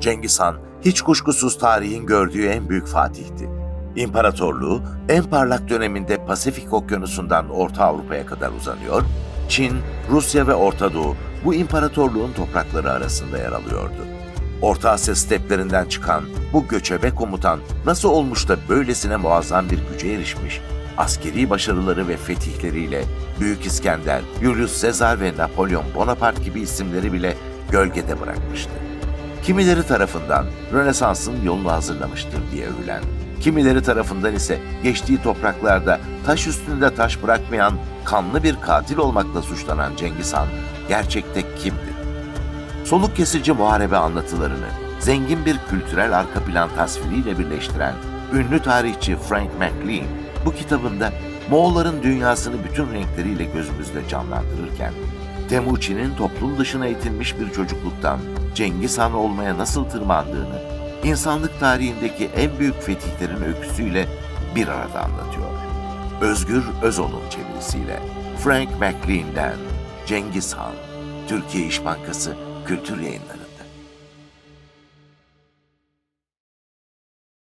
Cengiz Han hiç kuşkusuz tarihin gördüğü en büyük fatihti. İmparatorluğu en parlak döneminde Pasifik Okyanusu'ndan Orta Avrupa'ya kadar uzanıyor, Çin, Rusya ve Orta Doğu bu imparatorluğun toprakları arasında yer alıyordu. Orta Asya steplerinden çıkan bu göçebe komutan nasıl olmuş da böylesine muazzam bir güce erişmiş, askeri başarıları ve fetihleriyle Büyük İskender, Julius Caesar ve Napolyon Bonaparte gibi isimleri bile gölgede bırakmıştı. Kimileri tarafından Rönesans'ın yolunu hazırlamıştır diye övülen, kimileri tarafından ise geçtiği topraklarda taş üstünde taş bırakmayan kanlı bir katil olmakla suçlanan Cengiz Han gerçekte kimdir? Soluk kesici muharebe anlatılarını zengin bir kültürel arka plan tasviriyle birleştiren ünlü tarihçi Frank McLean bu kitabında Moğolların dünyasını bütün renkleriyle gözümüzde canlandırırken Temuçin'in toplum dışına itilmiş bir çocukluktan Cengiz Han olmaya nasıl tırmandığını insanlık tarihindeki en büyük fetihlerin öyküsüyle bir arada anlatıyor. Özgür Özol'un çevirisiyle Frank McLean'den Cengiz Han, Türkiye İş Bankası Kültür Yayınları.